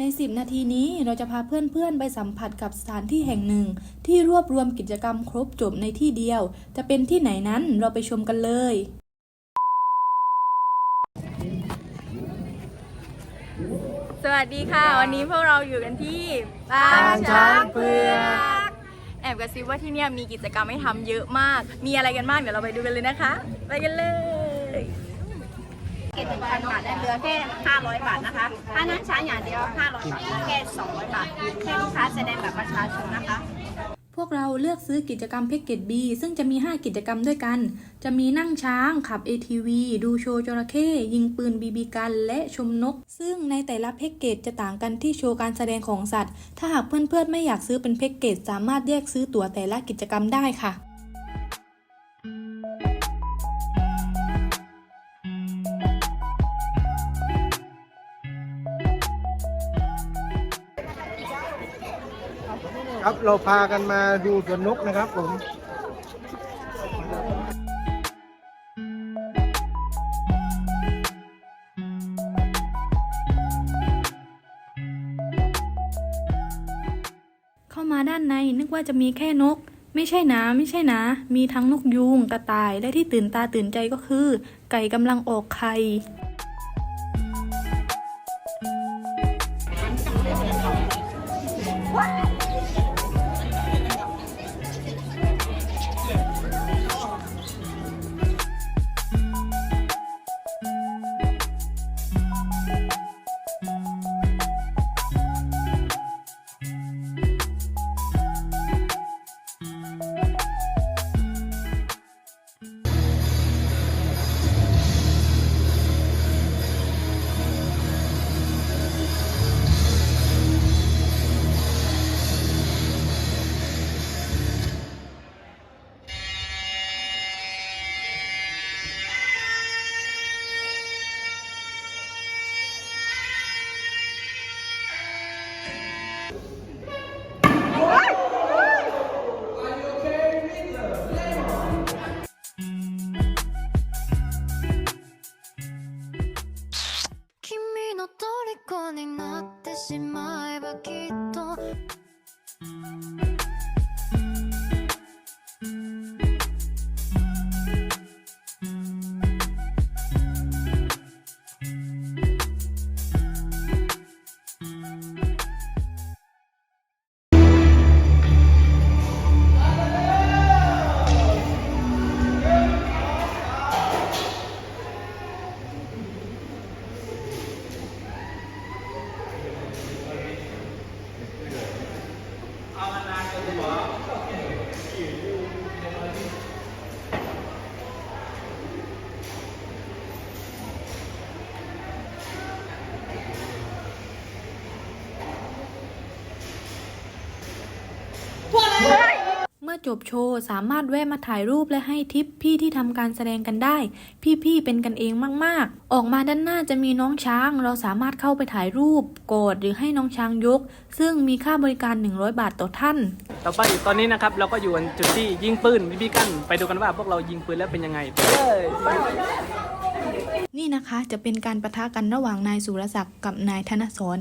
ใน 10 นาทีนี้เราจะพาเพื่อนๆ ไปสัมผัสกับสถานที่แห่งหนึ่ง ที่รวบรวมกิจกรรมครบจบในที่เดียว จะเป็นที่ไหนนั้นเราไปชมกันเลย สวัสดีค่ะ วันนี้พวกเราอยู่กันที่บ้าบ้านช้างเผือกกแอบกระซิบว่าที่เนี่ยมีกิจกรรมให้ทำเยอะมาก มีอะไรกันบ้างเดี๋ยวเราไปดูกันเลยนะคะ ไปกันเลย เก็บหนึ่งพันบาทได้เหลือแค่500บาทนะคะถ้านั่งช้าอย่างเดียว500บาทเหลือแค่200บาทแค่ลูกค้าแสดงแบบประชาชนนะคะพวกเราเลือกซื้อกิจกรรมแพ็กเกจ B ซึ่งจะมี 5 กิจกรรมด้วยกัน จะมีนั่งช้าง ขับ ATV ดูโชว์จระเข้ ยิงปืนบีบีกัน และชมนก ซึ่งในแต่ละแพ็กเกจจะต่างกันที่โชว์การแสดงของสัตว์ ถ้าหากเพื่อนๆไม่อยากซื้อเป็นแพ็กเกจสามารถแยกซื้อตั๋วแต่ละกิจกรรมได้ค่ะ ครับเราพากันมาดูสวนนกนะครับผมเข้ามาด้านในนึกว่าจะมีแค่นก ไม่ใช่นะไม่ใช่นะ มีทั้งนกยูงกระต่ายและที่ตื่นตาตื่นใจก็คือ ไก่กำลังออกไข่君虜になってしまえばきっと จบโชว์สามารถแวะมาถ่ายรูปและให้ทิปพี่ที่ทำการแสดงกันได้ พี่ๆเป็นกันเองมากๆ ออกมาด้านหน้าจะมีน้องช้าง เราสามารถเข้าไปถ่ายรูปกอดหรือให้น้องช้างยก ซึ่งมีค่าบริการ 100 บาทต่อท่าน ต่อไปตอนนี้นะครับเราก็อยู่กันจุดที่ยิงปืนบีบีกันไปดูกันว่าพวกเรายิงปืนแล้วเป็นยังไงไปเลยนี่นะคะจะเป็นการประทะกันระหว่างนายสุรศักดิ์กับนายธนสร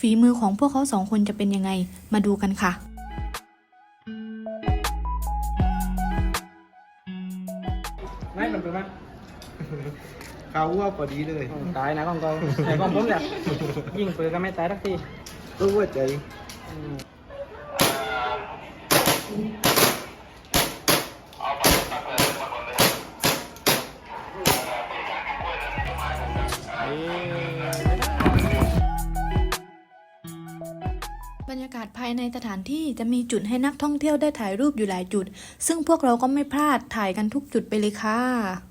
ฝีมือของพวกเขาสองคนจะเป็นยังไงมาดูกันค่ะ ไม่มันเป็นไหมเขาว่าพอดีเลยตายนะกองกองไอ้กองผมเนี่ยยิงปืนก็ไม่ตายสักทีรู้ว่าใจ บรรยากาศภายในสถานที่จะมีจุดให้นักท่องเที่ยวได้ถ่ายรูปอยู่หลายจุด ซึ่งพวกเราก็ไม่พลาดถ่ายกันทุกจุดไปเลยค่ะ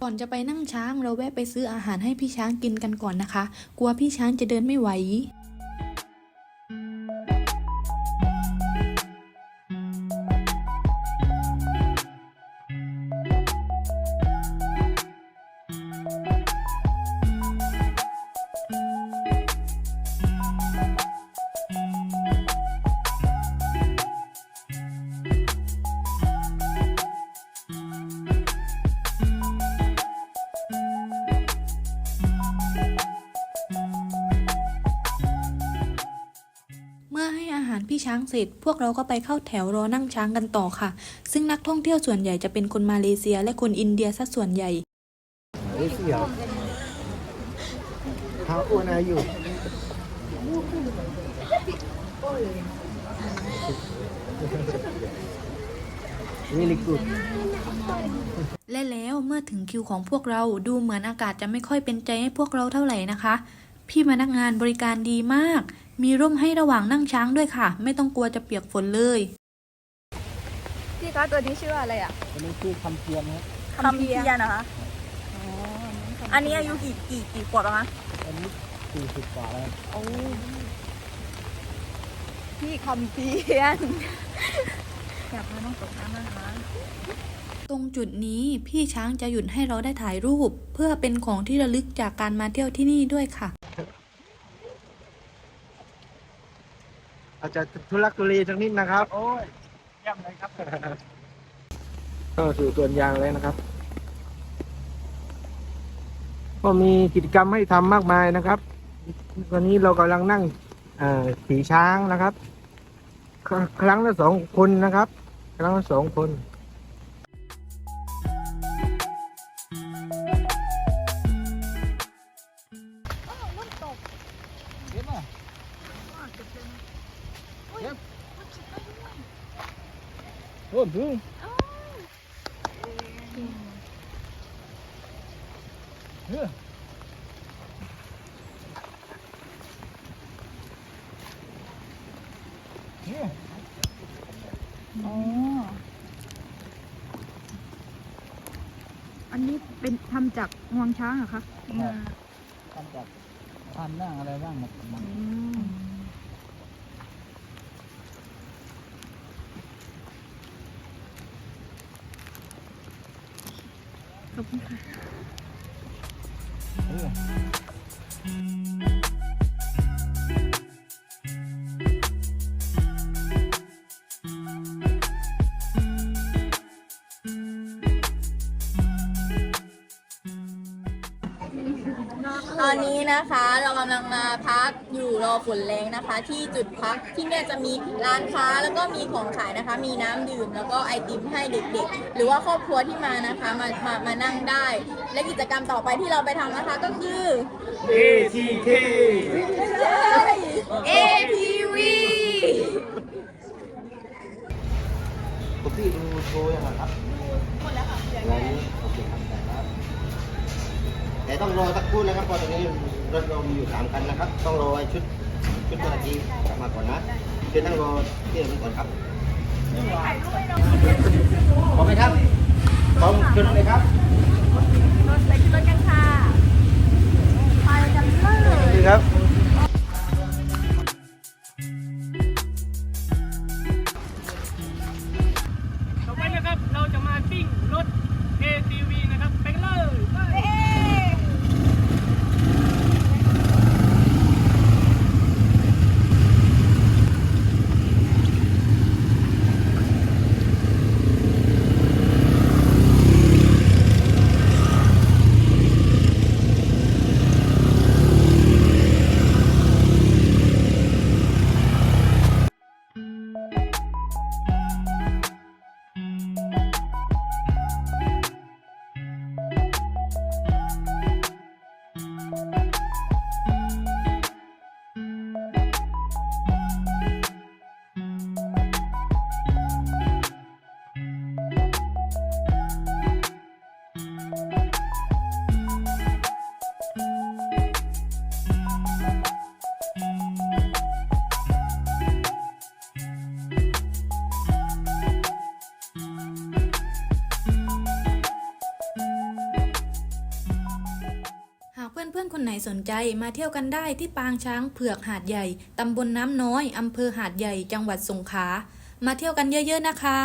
ก่อนจะไปนั่งช้างเราแวะไปซื้ออาหารให้พี่ช้างกินกันก่อนนะคะ กลัวพี่ช้างจะเดินไม่ไหว พี่ช้างเสร็จ พวกเราก็ไปเข้าแถวรอนั่งช้างกันต่อค่ะ ซึ่งนักท่องเที่ยวส่วนใหญ่จะเป็นคนมาเลเซียและคนอินเดียซะส่วนใหญ่เฮ้ยเสี่ยว How old are you really good และแล้วเมื่อถึงคิวของพวกเราดูเหมือนอากาศจะไม่ค่อยเป็นใจให้พวกเราเท่าไหร่นะคะ พี่พนักงานบริการดีมาก มีร่มให้ระหว่างนั่งช้างด้วยค่ะ ไม่ต้องกลัวจะเปียกฝนเลย พี่คะตัวนี้ชื่ออะไรอะอันนี้คือคำเทียนครับคำเพียนนะคะอันนี้อายุกี่กี่กี่ขวบแล้วคะอันนี้สี่สิบกว่าแล้วโอ้พี่คำเพียนอยากมาต้องตกน้ำนะคะตรงจุดนี้พี่ช้างจะหยุดให้เราได้ถ่ายรูป เพื่อเป็นของที่ระลึกจากการมาเที่ยวที่นี่ด้วยค่ะ อาจจะทุลักทุเลสักนิดนะครับ โอ้ยเยี่ยมเลยครับ ก็ถือส่วนยางเลยนะครับ ก็มีกิจกรรมให้ทำมากมายนะครับ วันนี้เรากำลังนั่งเอ่อขี่ช้างนะครับ ครครั้งละสองคนนะครับ ครั้งละสองคน โอ้ดูอ๋อ อันนี้เป็นทำจากงวงช้างเหรอคะ ทำจากทานนั่งอะไรบ้างครับขอบ คุณค่ะ ตอนนี้นะคะเรากำลังมาพักอยู่รอฝนแรงนะคะ ที่จุดพักที่เนี่ยจะมีร้านค้าแล้วก็มีของขายนะคะ มีน้ำดื่มแล้วก็ไอติมให้เด็กๆ หรือว่าครอบครัวที่มานะคะมามามานั่งได้ และกิจกรรมต่อไปที่เราไปทำนะคะก็คือ ATK ใช่ ATV ผมพี่ดูโชว์ยังไงครับหมดแล้วค่ะ แต่ต้องรอสักครู่นะครับเพราะตอนนี้รถเรามีอยู่สามคันนะครับ ต้องรอไอ้ชุดชุดเจ้าหน้าที่กลับมาก่อนนะเชิญนั่งรอที่ตรงนี้ก่อนครับพร้อมไหมครับพร้อมชุดเลยครับรถไปขึ้นรถกันค่ะไปกันเลยดีครับ คนไหนสนใจมาเที่ยวกันได้ที่ปางช้างเผือกหาดใหญ่ ตำบลน้ำน้อยอำเภอหาดใหญ่ จังหวัดสงขลา มาเที่ยวกันเยอะๆนะคะ